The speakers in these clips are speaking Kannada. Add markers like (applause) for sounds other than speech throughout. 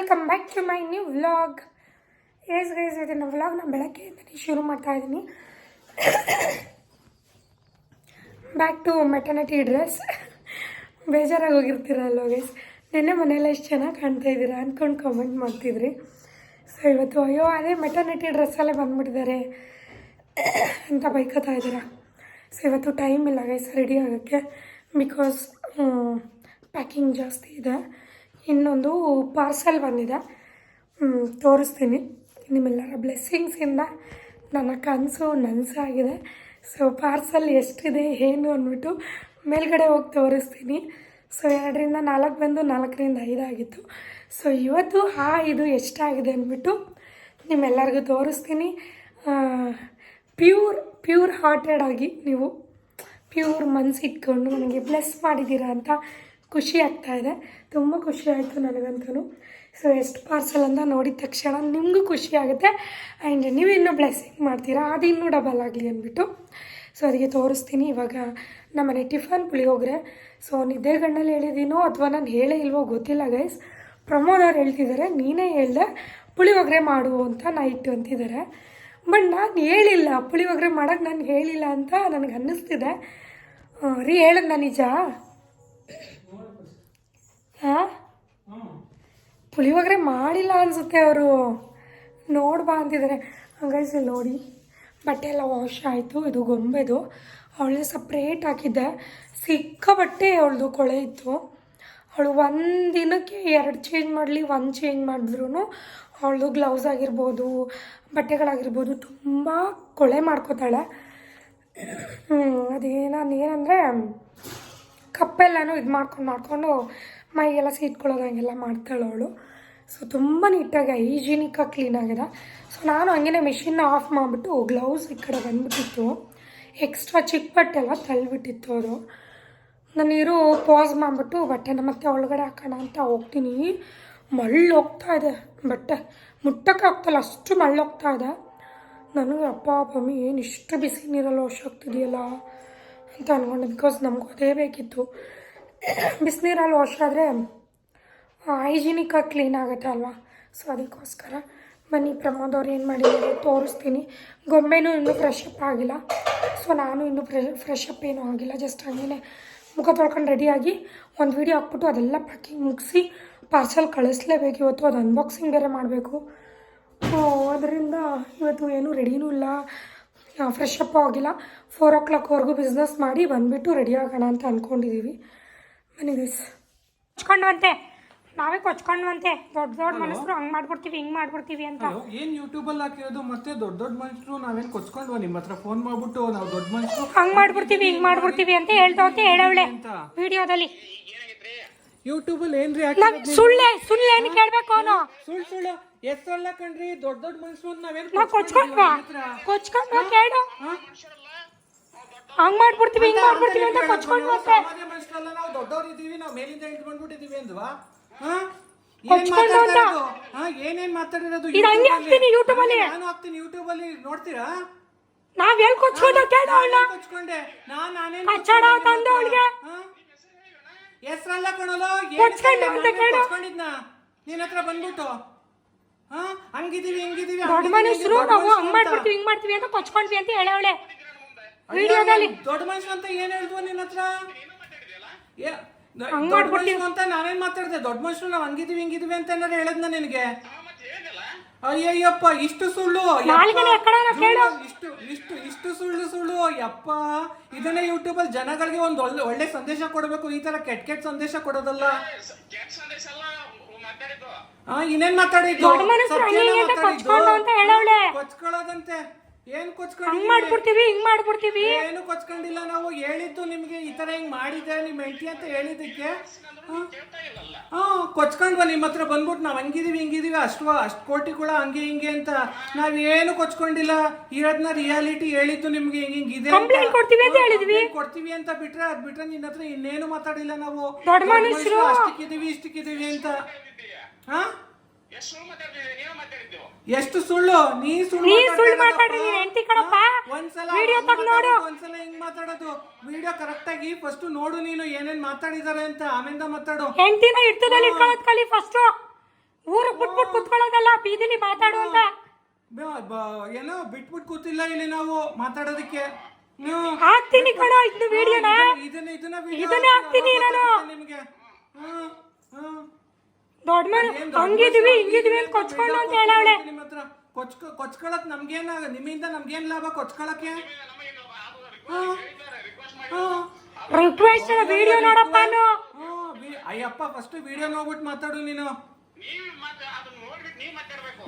Welcome back to my new vlog as guys ಇದನ್ನು ವ್ಲಾಗ್ನ ಬೆಳಗ್ಗೆಯಿಂದನೇ ಶುರು ಮಾಡ್ತಾ ಇದ್ದೀನಿ ಬ್ಯಾಕ್ ಟು ಮೆಟರ್ನಿಟಿ ಡ್ರೆಸ್ ಬೇಜಾರಾಗಿ ಹೋಗಿರ್ತೀರಲ್ಲ ಗೈಸ್ ನಿನ್ನೆ ಮನೆಯಲ್ಲ ಎಷ್ಟು ಚೆನ್ನಾಗಿ ಕಾಣ್ತಾ ಇದ್ದೀರಾ ಅಂದ್ಕೊಂಡು ಕಾಮೆಂಟ್ ಮಾಡ್ತಿದ್ರಿ. ಸೊ ಇವತ್ತು ಅಯ್ಯೋ, ಅದೇ ಮೆಟರ್ನಿಟಿ ಡ್ರೆಸ್ಸಲ್ಲೇ ಬಂದುಬಿಟ್ಟಿದ್ದಾರೆ ಅಂತ ಬೈಕೋತಾ ಇದ್ದೀರಾ? ಸೊ ಇವತ್ತು ಟೈಮ್ ಇಲ್ಲ ಗೈಸ್ ರೆಡಿ ಆಗೋಕ್ಕೆ. ಬಿಕಾಸ್ ಪ್ಯಾಕಿಂಗ್ ಜಾಸ್ತಿ ಇದೆ. ಇನ್ನೊಂದು ಪಾರ್ಸೆಲ್ ಬಂದಿದೆ. ತೋರಿಸ್ತೀನಿ. ನಿಮ್ಮೆಲ್ಲರ ಬ್ಲೆಸ್ಸಿಂಗ್ಸಿಂದ ನನ್ನ ಕನಸು ನನಸಾಗಿದೆ. ಸೊ ಪಾರ್ಸಲ್ ಎಷ್ಟಿದೆ, ಏನು ಅಂದ್ಬಿಟ್ಟು ಮೇಲ್ಗಡೆ ಹೋಗಿ ತೋರಿಸ್ತೀನಿ. ಸೊ ಎರಡರಿಂದ ನಾಲ್ಕು ಬಂದು ನಾಲ್ಕರಿಂದ ಐದಾಗಿತ್ತು ಸೊ ಇವತ್ತು ಆ ಇದು ಎಷ್ಟಾಗಿದೆ ಅಂದ್ಬಿಟ್ಟು ನಿಮ್ಮೆಲ್ಲರಿಗೂ ತೋರಿಸ್ತೀನಿ. ಪ್ಯೂರ್ ಪ್ಯೂರ್ ಹಾರ್ಟೆಡ್ ಆಗಿ ನೀವು ಪ್ಯೂರ್ ಮನ್ಸಿಟ್ಕೊಂಡು ನನಗೆ ಬ್ಲೆಸ್ ಮಾಡಿದ್ದೀರಾ ಅಂತ ಖುಷಿ ಆಗ್ತಾ ಇದೆ. ತುಂಬ ಖುಷಿ ಆಯಿತು ನನಗಂತೂ ಸೊ ಎಷ್ಟು ಪಾರ್ಸಲ್ ಅಂತ ನೋಡಿದ ತಕ್ಷಣ ನಿಮಗೂ ಖುಷಿ ಆಗುತ್ತೆ. ಆ್ಯಂಡ್ ನೀವು ಇನ್ನೂ ಬ್ಲೆಸ್ಸಿಂಗ್ ಮಾಡ್ತೀರಾ? ಅದು ಇನ್ನೂ ಡಬಲ್ ಆಗಲಿ ಅಂದ್ಬಿಟ್ಟು. ಸೊ ಅದಕ್ಕೆ ತೋರಿಸ್ತೀನಿ. ಇವಾಗ ನಮ್ಮನೆ ಟಿಫನ್ ಪುಳಿಯೋಗರೆ. ಸೊ ನಿದ್ದೆಗಣ್ಣಲ್ಲಿ ಹೇಳಿದ್ದೀನೋ ಅಥವಾ ನಾನು ಹೇಳೇ ಇಲ್ವೋ ಗೊತ್ತಿಲ್ಲ ಗೈಸ್ ಪ್ರಮೋದ್ ಅವ್ರು ಹೇಳ್ತಿದ್ದಾರೆ, ನೀನೇ ಹೇಳ್ದೆ ಪುಳಿಯೋಗರೆ ಮಾಡು ಅಂತ ನೈಟ್ ಅಂತಿದ್ದಾರೆ. ಬಟ್ ನಾನು ಹೇಳಿಲ್ಲ, ಪುಳಿಯೋಗರೆ ಮಾಡೋಕ್ಕೆ ನಾನು ಹೇಳಿಲ್ಲ ಅಂತ ನನಗೆ ಅನ್ನಿಸ್ತಿದೆ. ರೀ ರೀ ನಾನು ನಿಜ? ಪುಳಿಯೋಗರೆ ಮಾಡಿಲ್ಲ ಅನಿಸುತ್ತೆ ಅವರು. ನೋಡ್ಬಾ ಅಂತಿದ್ದಾರೆ ಇಲ್ಲಿ ನೋಡಿ. ಬಟ್ಟೆ ಎಲ್ಲ ವಾಶ್ ಆಯಿತು. ಇದು ಗೊಂಬೆದು. ಅವಳೇ ಸಪ್ರೇಟ್ ಹಾಕಿದ್ದೆ. ಸಿಕ್ಕ ಬಟ್ಟೆ ಅವಳದು ಕೊಳೆ ಇತ್ತು. ಅವಳು ಒಂದು ದಿನಕ್ಕೆ ಎರಡು ಚೇಂಜ್ ಮಾಡಲಿ, ಒಂದು ಚೇಂಜ್ ಮಾಡಿದ್ರು ಅವಳದು ಗ್ಲೌಸ್ ಆಗಿರ್ಬೋದು, ಬಟ್ಟೆಗಳಾಗಿರ್ಬೋದು ತುಂಬ ಕೊಳೆ ಮಾಡ್ಕೋತಾಳೆ. ಹ್ಞೂ ಅದೇ ನಾನು ಏನಂದರೆ ಕಪ್ಪೆಲ್ಲನೂ ಇದು ಮಾಡ್ಕೊಂಡು, ಮಾಡಿಕೊಂಡು ಮೈಗೆಲ್ಲ ಸೀಟ್ಕೊಳ್ಳೋದು ಹಂಗೆಲ್ಲ ಮಾಡ್ತಾಳೆ ಅವಳು. ಸೊ ತುಂಬ ನೀಟಾಗಿ ಹೈಜಿನಿಕಾಗಿ ಕ್ಲೀನಾಗಿದೆ ಸೊ ನಾನು ಹಂಗೆ ಮಿಷಿನ್ನ ಆಫ್ ಮಾಡಿಬಿಟ್ಟು ಗ್ಲೌಸ್ ಈ ಕಡೆ ಬಂದ್ಬಿಟ್ಟಿತ್ತು. ಎಕ್ಸ್ಟ್ರಾ ಚಿಕ್ಕ ಬಟ್ಟೆ ಎಲ್ಲ ತಳ್ಳಿಬಿಟ್ಟಿತ್ತು ಅದು ನಾನು ನೀರು ಪಾಸ್ ಮಾಡಿಬಿಟ್ಟು ಬಟ್ಟೆನ ಮತ್ತೆ ಒಳಗಡೆ ಹಾಕೋಣ ಅಂತ ಹೋಗ್ತೀನಿ. ಮಳ್ಳು ಹೋಗ್ತಾ ಇದೆ ಬಟ್ಟೆ. ಮುಟ್ಟಕ್ಕೆ ಆಗ್ತಲ್ಲ, ಅಷ್ಟು ಮಳ್ಳು ಹೋಗ್ತಾ ಇದೆ. ನಾನು, ಅಪ್ಪ, ಮಮ್ಮಿ, ಏನು ಇಷ್ಟು ಬಿಸಿ ನೀರಲ್ಲಿ ವಾಶ್ ಆಗ್ತಿದೆಯಲ್ಲ ಅಂತ ಅಂದ್ಕೊಂಡೆ ಬಿಕಾಸ್ ನಮಗೂ ಅದೇ ಬೇಕಿತ್ತು. ಬಿಸಿನೀರಲ್ಲಿ ವಾಶ್ ಆದರೆ ಹೈಜಿನಿಕಾಗಿ ಕ್ಲೀನ್ ಆಗುತ್ತೆ ಅಲ್ವಾ? ಸೊ ಅದಕ್ಕೋಸ್ಕರ ಬನ್ನಿ, ಪ್ರಮೋದ್ ಅವ್ರು ಏನು ಮಾಡಿದ್ದಾರೆ ತೋರಿಸ್ತೀನಿ. ಗೊಂಬೆನೂ ಇನ್ನೂ ಫ್ರೆಶ್ ಅಪ್ ಆಗಿಲ್ಲ. ಸೊ ನಾನು ಇನ್ನೂ ಫ್ರೆ ಫ್ರೆಶ್ ಅಪ್ ಏನೂ ಆಗಿಲ್ಲ. ಜಸ್ಟ್ ಹಂಗೇ ಮುಖ ತೊಳ್ಕೊಂಡು ರೆಡಿಯಾಗಿ ಒಂದು ವೀಡಿಯೋ ಹಾಕ್ಬಿಟ್ಟು ಅದೆಲ್ಲ ಪ್ಯಾಕಿಂಗ್ ಮುಗಿಸಿ ಪಾರ್ಸಲ್ ಕಳಿಸ್ಲೇಬೇಕು. ಇವತ್ತು ಅದು ಅನ್ಬಾಕ್ಸಿಂಗ್ ಬೇರೆ ಮಾಡಬೇಕು. ಅದರಿಂದ ಇವತ್ತು ಏನೂ ರೆಡಿನೂ ಇಲ್ಲ. ಫ್ರೆಶ್ ಅಪ್ ಆಗಿಲ್ಲ. ಫೋರ್ ಓ ಕ್ಲಾಕ್ವರೆಗೂ ಬಿಸ್ನೆಸ್ ಮಾಡಿ ಬಂದುಬಿಟ್ಟು ರೆಡಿ ಆಗೋಣ ಅಂತ ಅಂದ್ಕೊಂಡಿದ್ದೀವಿ ಬನ್ನಿ ಗೈಸ್ ಕೊಚ್ಕೊಂಡ್ವಂತೆ. ನಾವೇ ಕೊಚ್ಕೊಂಡ್ವಂತೆ. ದೊಡ್ಡ ದೊಡ್ಡ ಮನುಷ್ಯರು ಹಂಗೆ ಮಾಡ್ಬಿಡ್ತೀವಿ ಹಿಂಗೆ ಮಾಡ್ಬಿಡ್ತೀವಿ ಅಂತ. ಏನು ಯೂಟ್ಯೂಬಲ್ಲಿ ಯೂಟ್ಯೂಬ್ ಅಲ್ಲಿ ಹಾಕಿರೋದು? ಮತ್ತೆ ದೊಡ್ಡ ದೊಡ್ಡ ಮನುಷ್ಯರು ನಾವೇನು ಕೊಚ್ಕೊಂಡ್ವ? ನಿಮ್ಮ ಹತ್ರ ಫೋನ್ ಮಾಡ್ಬಿಟ್ಟು ನಾವು ದೊಡ್ಡ ಮನುಷ್ಯರು. ಹಂಗೆ ಮಾಡ್ಬಿಡ್ತೀವಿ ಹಿಂಗೆ ಮಾಡ್ಬಿಡ್ತೀವಿ ಅಂತ ಹೇಳ್ತಾವಂತೆ ಹೇಳವಳೆ ಅಂತ ವಿಡಿಯೋದಲ್ಲಿ. ಯೂಟ್ಯೂಬ್ ಅಲ್ಲಿ ಏನ್ರಿ ಹಾಕಿ ಸುಳ್ಳೆ ಸುಳ್ಳು ಏನು ಕೇಳಬೇಕು ಅವನು? ಸುಳ್ಳು ಸುಳ್ಳು ಎಷ್ಟಲ್ಲ ಕಣ್ರಿ ದೊಡ್ಡ ದೊಡ್ಡ ಮನುಷ್ಯರು ನಾವೇನ್ ಕೊಚ್ಕೊಂಡ್ವ? ಕೊಚ್ಕೊಂಡ್ವಾ ಕೊಚ್ಕೊಂಡ್ವಾ ಕೇಳು. ಹಂಗ್ ಮಾಡ್ಬಿಡ್ತೀವಿ ಹಿಂಗ್ ಮಾಡ್ಬಿಡ್ತೀವಿ ಅಂತ ಕೊಚ್ಕೊಂಡ್ ಸಮಾಜ ಮನುಷ್ಯರಲ್ಲ ನಾವು ದೊಡ್ಡವ್ರು ಇದ್ದೀವಿ ನಾವು ಮೇಲಿಂದ ಇಳಿದು ಅಂದ್ವಾ? ಹಾ? ಏನ್ ಕೊಚ್ಕೊಂಡು ಅಂತ. ಮಾತಾಡ್ತಾ ಹಾ? ಏನೇನ್ ಮಾತಾಡಿರೋದು ಇದು ಹಂಗೆ YouTube ಹಾಕ್ತೀನಿ YouTube ಅಲ್ಲಿ. ನಾನು ಹಾಕ್ತೀನಿ ಯೂಟ್ಯೂಬ್ ಅಲ್ಲಿ ನೋಡ್ತೀರಾ? ನಾವ್ ಎಲ್ಲಿ ಕೊಚ್ಕೊಂಡ ಕೇಳು ಅವಳ ನಾನೇನ್ ಕೊಚ್ಕೊಂಡೆ? ನಾನ್ ನಾನೇನ್ ಕಚ್ಚಡ ತಂದು ಅವಳಿಗೆ. ಹೆಸ್ರಲ್ಲ ಕಣಲು ಕೊಚ್ಕೊಂಡೆ ಅಂತ ಕೇಳು. ಕೊಚ್ಕೊಂಡಿದ್ನ? ನಿನ್ ಹತ್ರ ಬಂದ್ಬಿಟ್ಟು. ಹಾ? ಹಂಗಿದೀವಿ ಹಿಂಗಿದೀವಿ ದೊಡ್ಡ ಹಂಗಿದೀವಿ, ಮನುಷ್ಯರು ದೊಡ್ಡ ನಾವು ಹಂಗ್ ಅಂತ. ಮಾಡ್ಬಿಡ್ತೀವಿ ಹಿಂಗ್ ಮಾಡ್ತೀವಿ ಅಂತ ಕೊಚ್ಕೊಂಡ್ವಿ ಅಂತ ಹೇಳವಳೆ. ವಿಡಿಯೋದಲ್ಲಿ ದೊಡ್ಡ ಮನುಷ್ಯ ಅಂತ ಏನ್ ಹೇಳಿದ್ವ ನಿನ್ನ ಹತ್ರ? ಏ, ಹಂಗ್. ಅಂತ ನಾನೇನ್ ಮಾತಾಡ್ದೆ? ದೊಡ್ಡ ಮನುಷ್ಯರು ನಾವ್ ಹಂಗಿದೀವಿ ಹಿಂಗಿದೀವಿ ಅಂತ ಏನಾರ ಹೇಳದ್ನ ನಿನಗೆ? ಅಯ್ಯಯ್ಯಪ್ಪ ಇಷ್ಟು ಸುಳ್ಳು. ಕೇಳು. ಇಷ್ಟು ಇಷ್ಟು ಇಷ್ಟು ಸುಳ್ಳು ಸುಳ್ಳು. ಯಪ್ಪ. ಇದನ್ನೇ ಯೂಟ್ಯೂಬ್ ಅಲ್ಲಿ ಜನಗಳಿಗೆ ಒಂದು ಒಳ್ಳೆ ಒಳ್ಳೆ ಸಂದೇಶ ಕೊಡಬೇಕು. ಈ ತರ ಕೆಟ್ಟ ಕೆಟ್ಟ ಸಂದೇಶ ಕೊಡೋದಲ್ಲ. ಆ, ಇನ್ನೇನ್ ಮಾತಾಡಿದ್ದು? ದೊಡ್ಡ ಮನುಷ್ಯರು ಹಂಗೆ ಹಿಂಗೆ ಅಂತ ಸತ್ಯನ ಕೊಚ್ಕೊಂಡು ಅಂತ ಹೇಳವ್ಳೆ. ಕೊಚ್ಕೊಳ್ಳೋದಂತೆ ಏನ್ ಹಂಗ್ ಹಿಂಗೆ ಮಾಡ್ಬಿಡ್ತೀವಿ ಹಿಂಗ್ ಮಾಡ್ಬಿಡ್ತೀವಿ. ಏನು ಕೊಚ್ಕೊಂಡಿಲ್ಲ ನಾವು? ಹೇಳಿದ್ದು ನಿಮ್ಗೆ ಈ ತರ ಹಿಂಗ್ ಮಾಡಿದೆ ನಿಮ್ ಹೆಂಡತಿ ಅಂತ ಹೇಳಿದಕ್ಕೆ ಹಾ? ಕೊಚ್ಕೊಂಡ್ವ ನಿಮ್ಮ ಹತ್ರ ಬಂದ್ಬಿಟ್ಟು ನಾವ್ ಹಂಗಿದೀವಿ ಹಿಂಗಿದೀವಿ ಅಷ್ಟು ಅಷ್ಟು ಕೋಟಿ ಕೂಡ ಹಂಗೆ ಹಿಂಗೆ ಅಂತ. ನಾವ್ ಏನು ಕೊಚ್ಕೊಂಡಿಲ್ಲ? ಇರೋದ್ನ ರಿಯಾಲಿಟಿ ಹೇಳಿದ್ದು ನಿಮ್ಗೆ ಹಿಂಗ್ ಹಿಂಗ್ ಇದೆ. Complaint ಕೊಡ್ತೀವಿ ಅಂತ ಹೇಳಿದ್ವಿ. ಕೊಡ್ತೀವಿ ಅಂತ ಬಿಟ್ರೆ ಅದ್ ಬಿಟ್ರೆ ನಿನ್ನ ಹತ್ರ ಇನ್ನೇನು ಮಾತಾಡಿಲ್ಲ ನಾವು. ಅಷ್ಟಕ್ಕಿದೀವಿ ಇಷ್ಟಕ್ಕಿದೀವಿ ಅಂತ. ಹಾ? ಎಷ್ಟು ಸುಳ್ಳು ನೀ ಸುಳ್ಳು ನೀ ಸುಳ್ಳು. ಮಾತಾಡ್ರಿ ನೀನ್ ಕಣಪ್ಪ. ಒಂದ್ಸಲ ವಿಡಿಯೋ ತಗ್ ನೋಡು. ಮಾತಾಡೋದು, ಒಂದ್ಸಲ ಹಿಂಗ್ ಮಾತಾಡೋದು. ವಿಡಿಯೋ ಕರೆಕ್ಟ್ ಆಗಿ ಫಸ್ಟ್ ನೋಡು ನೀನು ಏನೇನ್ ಮಾತಾಡಿದಾರೆ ಅಂತ ಆಮೇಲೆ ಮಾತಾಡು. ಹೆಂಡತಿನ ಇಡ್ತದಲ್ಲಿ ಇಟ್ಕೊಳ್ಳೋದ್ ಕಲಿ ಫಸ್ಟ್ ಊರು ಬಿಟ್ಬಿಟ್ಟು ಕುತ್ಕೊಳ್ಳೋದಲ್ಲ ಬೀದಿಲಿ ಮಾತಾಡು ಅಂತ. ಏನೋ ಬಿಟ್ಬಿಟ್ಟು ಕೂತಿಲ್ಲ ಇಲ್ಲಿ ನಾವು ಮಾತಾಡೋದಕ್ಕೆ. ನೀವು ಹಾಕ್ತೀನಿ ಕಣ ಇದು ವಿಡಿಯೋನ. ಇದನ್ನ ಇದನ್ನ ವಿಡಿಯೋ ಇದನ್ನೇ ಹಾಕ್ತೀನಿ ನಾನು. ನಿಮಗೆ ನಿಮ್ಗೆ. ಹ್ಮ್ ಹ್ಮ್. ದೊಡ್ಡ ಮನೆ. ಹಂಗಿದ್ವಿ ಹಿಂಗಿದ್ವಿ ಅಂತ ಕೊಚ್ಕೊಂಡು ಅಂತ ಹೇಳವಳೆ. ನಿಮ್ಮ ಹತ್ರ ಕೊಚ್ಕ ಕೊಚ್ಕೊಳಕ್ ನಮ್ಗೇನ ನಿಮ್ಮಿಂದ ನಮ್ಗೇನ್ ಲಾಭ ಕೊಚ್ಕೊಳಕ್ಕೆ? ಹ್ಮ್. ಹ್ಮ್. ರಿಕ್ವೆಸ್ಟ್ ವಿಡಿಯೋ ನೋಡಪ್ಪ ಅಯ್ಯಪ್ಪ ಫಸ್ಟ್ ವಿಡಿಯೋ ನೋಡ್ಬಿಟ್ಟು ಮಾತಾಡು ನೀನು.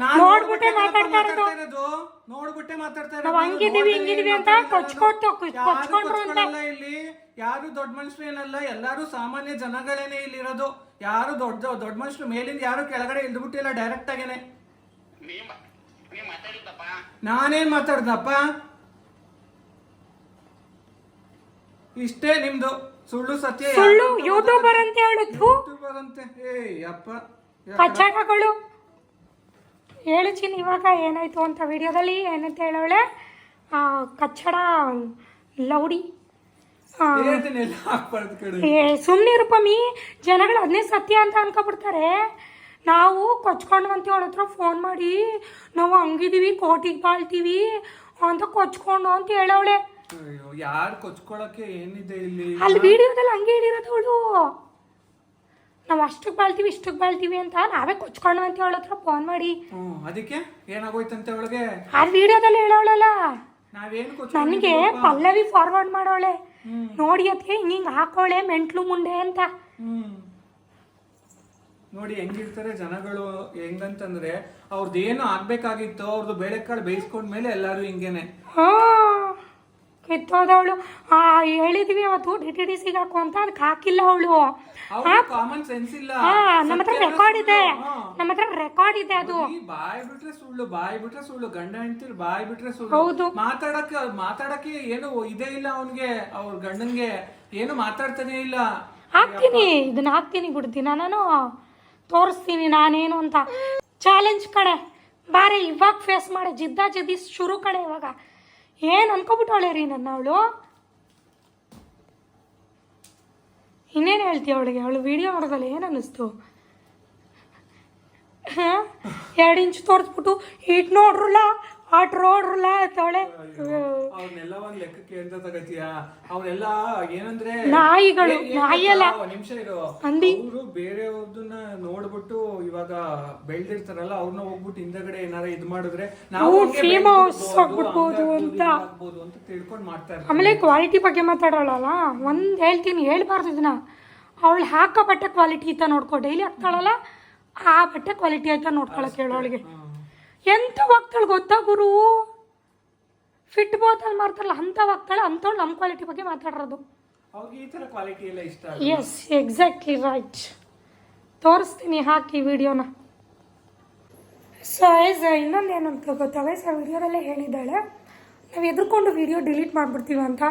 ನಾನ್ ನೋಡ್ಬಿಟ್ಟೆ ಮಾತಾಡ್ತಾ ಇರೋದು. ನೋಡ್ಬಿಟ್ಟೆ ಮಾತಾಡ್ತಾ ಇರೋದು. ಹಂಗಿದೀವಿ, ಹಿಂಗಿದೀವಿ ಅಂತ ಕೊಚ್ಕೊಟ್ಟು- ಕೊಚ್ಕೊಂಡ್ರು ಅಂತ. ಯಾರು ದೊಡ್ಡ ಮನುಷ್ಯರು ಏನಲ್ಲ ಎಲ್ಲರೂ ಸಾಮಾನ್ಯ ಜನಗಳೇನೆ ಇಲ್ಲಿರೋದು. ಯಾರು ದೊಡ್ಡ ದೊಡ್ಡ ಮನುಷ್ಯರು ಮೇಲಿಂದ ಯಾರು ಕೆಳಗಡೆ ಇಳ್ದ್ಬಿಟ್ಟಿಲ್ಲ ಡೈರೆಕ್ಟ್ ಆಗೇನೆ. ನಾನೇನ್ ಮಾತಾಡ್ದಪ್ಪ? ಇಷ್ಟೇ ನಿಮ್ದು. ಸುಳ್ಳು ಸತ್ಯ ಸುಳ್ಳು ಯೂಟ್ಯೂಬರ್ ಅಂತ ಹೇಳಿದ್ವು. ಯೂಟ್ಯೂಬರ್ ಅಂತೆ? ಏ ಅಪ್ಪ ಕಚ್ಚಾಟಗಳು ಹೇಳು ಚಿನ್ ಇವಾಗ ಏನಾಯ್ತು ಅಂತ ವಿಡಿಯೋದಲ್ಲಿ ಏನಂತ ಹೇಳೋಳೆ ಕಚ್ಚಡ ಲೌಡಿ. ಏ ಸುಮ್ಮನಿರಪ್ಪಮ್ಮಿ ಜನಗಳು ಅದನ್ನೇ ಸತ್ಯ ಅಂತ ಅನ್ಕೊಬಿಡ್ತಾರೆ. ನಾವು ಕೊಚ್ಕೊಂಡು ಅಂತ ಅವಳ ಹತ್ರ ಫೋನ್ ಮಾಡಿ ನಾವು ಹಂಗಿದೀವಿ ಕೋಟಿಗೆ ಬಾಳ್ತೀವಿ ಅಂತ ಕೊಚ್ಕೊಂಡು ಅಂತ ಹೇಳವಳೆ. ಯಾರು ಕೊಚ್ಕೊಳಕ್ಕೆ ಏನಿದೆ ಇಲ್ಲಿ? ಅಲ್ಲಿ ವಿಡಿಯೋದಲ್ಲಿ ಹಂಗೆ ಹೇಳಿರೋದು ಅವಳು. ನಾವು ಅಷ್ಟಕ್ಕೆ ಬಾಳ್ತೀವಿ ಇಷ್ಟಕ್ಕೆ ಬಾಳ್ತೀವಿ ಅಂತ ನಾವೇ ಕೊಚ್ಕೊಂಡು ಅಂತ ಅವಳ ಹತ್ರ ಫೋನ್ ಮಾಡಿ. ಅದಕ್ಕೆ? ಏನಾಗೋಯ್ತಂತೆ ಅವಳಿಗೆ? ಆ ವಿಡಿಯೋದಲ್ಲಿ ಹೇಳೋಳಲ್ಲ. ನಾವೇನು ನನಗೆ ಪಲ್ಲವಿ ಫಾರ್ವರ್ಡ್ ಮಾಡೋಳೆ. ನೋಡಿ ಅದಕ್ಕೆ ಹಿಂಗ್ ಹಿಂಗ್ ಹಾಕೋಳೆ ಮೆಂಟ್ಲು ಮುಂಡೆ ಅಂತ. ನೋಡಿ ಹೆಂಗಿರ್ತಾರೆ ಜನಗಳು ಹೆಂಗಂತಂದ್ರೆ ಅವ್ರದ್ದು ಏನು ಆಗ್ಬೇಕಾಗಿತ್ತು ಅವ್ರದ್ದು ಬೇಳೆಕಾಳು ಬೇಯಿಸ್ಕೊಂಡ್ಮೇಲೆ ಎಲ್ಲಾರು ಹಿಂಗೇನೆ. ಹಾ. ಕಿತ್ತೋದವಳು. ಆ ಹೇಳಿದ್ವಿ ಅವತ್ತು ಡಿ ಟಿ ಡಿ ಸಿಗೆ ಹಾಕು ಅಂತ ಅದಕ್ಕೆ ಹಾಕಿಲ್ಲ ಅವಳು. ಕಾಮನ್ ಸೆನ್ಸ್ ಇಲ್ಲ. ಹಾ ನಮ್ಮ ಹತ್ರ ರೆಕಾರ್ಡ್ ಇದೆ. ನಮ್ಮ ಹತ್ರ ರೆಕಾರ್ಡ್ ಇದೆ ಅದು. ಬಾಯ್ ಬಿಟ್ರೆ ಸುಳ್ಳು ಬಾಯ್ ಬಿಟ್ರೆ ಸುಳ್ಳು ಗಂಡ ಹೆಂಡ್ತಿರ್ ಬಾಯ್ ಬಿಟ್ರೆ ಸುಳ್ಳು. ಹೌದು. ಮಾತಾಡಕ್ಕೆ ಮಾತಾಡಕ್ಕೆ ಏನು ಇದೇ ಇಲ್ಲ ಅವನ್ಗೆ ಅವ್ರ ಗಂಡನ್ಗೆ. ಏನು ಮಾತಾಡ್ತಾನೆ ಇಲ್ಲ. ಹಾಕ್ತೀನಿ ಇದನ್ನ ಹಾಕ್ತೀನಿ ಬಿಡ್ತೀನಿ ನಾನು. ತೋರಿಸ್ತೀನಿ ನಾನೇನು ಅಂತ. ಚಾಲೆಂಜ್ ಕಡೆ ಬಾರೆ ಇವಾಗ ಫೇಸ್ ಮಾಡಿ. ಜಿದ್ದಾ ಜಿದ್ದಿ ಶುರು ಕಡೆ ಇವಾಗ. ಏನು ಅನ್ಕೊಬಿಟ್ಟವಳೆ ರೀ ನನ್ನ ಅವಳು? ಇನ್ನೇನು ಹೇಳ್ತೀಯ ಅವಳಿಗೆ? ಅವಳು ವಿಡಿಯೋ ಮಾಡೋದಲ್ಲ ಏನು ಅನ್ನಿಸ್ತು? ಎರಡು ಇಂಚ್ ತೋರಿಸ್ಬಿಟ್ಟು ಇಟ್ ನೋಡ್ರಲ್ಲ? ಆಟ್ ರೋಡ್ ತೊಳೆ ಅವ್ರನ್ನೆಲ್ಲ ಒಂದ್ ಲೆಕ್ಕಕ್ಕೆ ಅಂತ ತಗತಿಯ? ಅವ್ರೆಲ್ಲ ಏನಂದ್ರೆ ನಾಯಿಗಳು, ನಾಯಿಯಲ್ಲ? ನಿಮಿಷ ಇರು. ಅವರು ಬೇರೆಯವ್ರದನ್ನ ನೋಡ್ಬಿಟ್ಟು ಇವಾಗ ಬೆಳ್ದಿರ್ತಾರಲ್ಲ ಅವ್ರನ್ನ ಹೋಗ್ಬಿಟ್ಟು ಹಿಂದಗಡೆ ಏನಾರ ಇದ್ ಮಾಡಿದ್ರೆ ನಾವು ಫೇಮ್ ಹೌಸ್ ಆಗ್ಬಿಡ್ಬೋದು ಅಂತ. ಅಂತ ತಿಳ್ಕೊಂಡು ಮಾಡ್ತಾರೆ ಆಮೇಲೆ ಕ್ವಾಲಿಟಿ ಬಗ್ಗೆ ಮಾತಾಡೋಳಲ್ಲ? ಒಂದ್ ಹೇಳ್ತೀನಿ ಹೇಳ್ಬಾರ್ದು ಇದನ್ನ. ಅವಳು ಹಾಕೋ ಬಟ್ಟೆ ಕ್ವಾಲಿಟಿ ಅಂತ ನೋಡ್ಕೊ. ಡೈಲಿ ಹಾಕ್ತಾಳಲ್ಲ ಆ ಬಟ್ಟೆ ಕ್ವಾಲಿಟಿ ಆಯ್ತಾ ನೋಡ್ಕೊಳಕ್ಕೆ ಹೇಳೋಳಿಗೆ ಎಂತ ಹೋಗ್ತಾಳೆ ಗೊತ್ತಾ ಗುರು? ಫಿಟ್ ಬೋತಲ್ ಮಾಡ್ತಾರಲ್ಲ ಅಂಥ ಹೋಗ್ತಾಳೆ ಅಂಥವ್ಳು ನಮ್ಮ ಕ್ವಾಲಿಟಿ ಬಗ್ಗೆ ಮಾತಾಡಿರೋದು. ಅವ್ರಿಗೆ ಈ ತರ ಕ್ವಾಲಿಟಿ ಎಲ್ಲ ಇಷ್ಟ ಎಸ್ ಎಕ್ಸಾಕ್ಟ್ಲಿ ರೈಟ್ ತೋರಿಸ್ತೀನಿ ಹಾಕಿ ವಿಡಿಯೋನ ಸೊ ಐಸ್ ಇನ್ನೊಂದು ಏನಂತ ಅಂತ ಗೊತ್ತಾ? ಗೈಸ್ ಆ ವಿಡಿಯೋದಲ್ಲೇ ಹೇಳಿದ್ದಾಳೆ. ನಾವು ಎದ್ರುಕೊಂಡು ವಿಡಿಯೋ ಡಿಲೀಟ್ ಮಾಡಿಬಿಡ್ತೀವಿ ಅಂತ.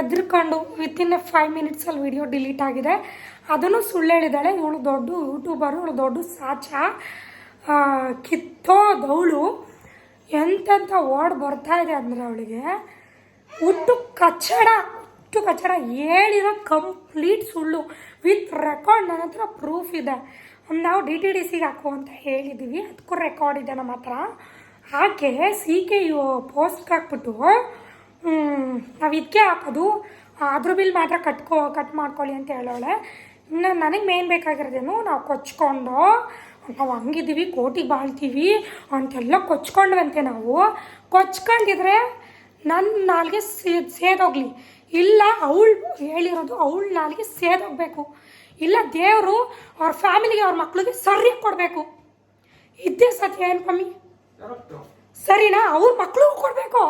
ಎದ್ರುಕೊಂಡು ವಿತಿನ್ ಎ ಫೈವ್ ಮಿನಿಟ್ಸಲ್ಲಿ ವಿಡಿಯೋ ಡಿಲೀಟ್ ಆಗಿದೆ. ಅದನ್ನು ಸುಳ್ಳು ಹೇಳಿದ್ದಾಳೆ. ಇವಳು ದೊಡ್ಡ ಯೂಟ್ಯೂಬರು ಇವಳು ದೊಡ್ಡ ಸಾಚ. ಕಿತ್ತೋದವಳು ಎಂತೆಂಥ ವರ್ಡ್ ಬರ್ತಾ ಇದೆ ಅಂದರೆ ಅವಳಿಗೆ? ಹುಟ್ಟು ಕಚ್ಚಡ ಹುಟ್ಟು ಕಚ್ಚಡ ಹೇಳಿರೋ ಕಂಪ್ಲೀಟ್ ಸುಳ್ಳು ವಿತ್ ರೆಕಾರ್ಡ್ ನನ್ನ ಹತ್ರ ಪ್ರೂಫ್ ಇದೆ. ನಾವು ಡಿ ಟಿ ಡಿ ಸಿಗೆ ಹಾಕು ಅಂತ ಹೇಳಿದ್ದೀವಿ ಅದಕ್ಕೂ ರೆಕಾರ್ಡ್ ಇದೆ ನಮ್ಮ ಹತ್ರ. ಹಾಗೆ ಸಿ ಕೆ ಯು ಪೋಸ್ಟ್ಗೆ ಹಾಕ್ಬಿಟ್ಟು ನಾವು ಇದಕ್ಕೆ ಹಾಕೋದು. ಅದ್ರ ಬಿಲ್ ಮಾತ್ರ ಕಟ್ಕೋ ಕಟ್ ಮಾಡ್ಕೊಳ್ಳಿ ಅಂತ ಹೇಳೋಳೆ ಇನ್ನು ನನಗೆ ಮೇನ್ ಬೇಕಾಗಿರೋದೇನು ನಾವು ಕೊಚ್ಕೊಂಡು ನಾವು ಹಂಗಿದ್ದೀವಿ ಕೋಟಿಗೆ ಬಾಳ್ತೀವಿ ಅಂತೆಲ್ಲ ಕೊಚ್ಕೊಂಡ್ವಂತೆ ನಾವು. ಕೊಚ್ಕೊಂಡಿದ್ರೆ ನನ್ನ ನಾಲ್ಗೆ ಸೇದೋಗ್ಲಿ. ಇಲ್ಲ ಅವಳು ಹೇಳಿರೋದು ಅವಳ ನಾಲ್ಗೆ ಸೇದೋಗ್ಬೇಕು. ಇಲ್ಲ ದೇವರು ಅವ್ರ ಫ್ಯಾಮಿಲಿಗೆ ಅವ್ರ ಮಕ್ಳಿಗೆ ಸರಿ ಕೊಡಬೇಕು. ಇದ್ದೇ ಸತ್ಯ ಏನು ಕಮ್ಮಿ ಸರಿನಾ? ಅವ್ರ ಮಕ್ಳಿಗೂ ಕೊಡಬೇಕು.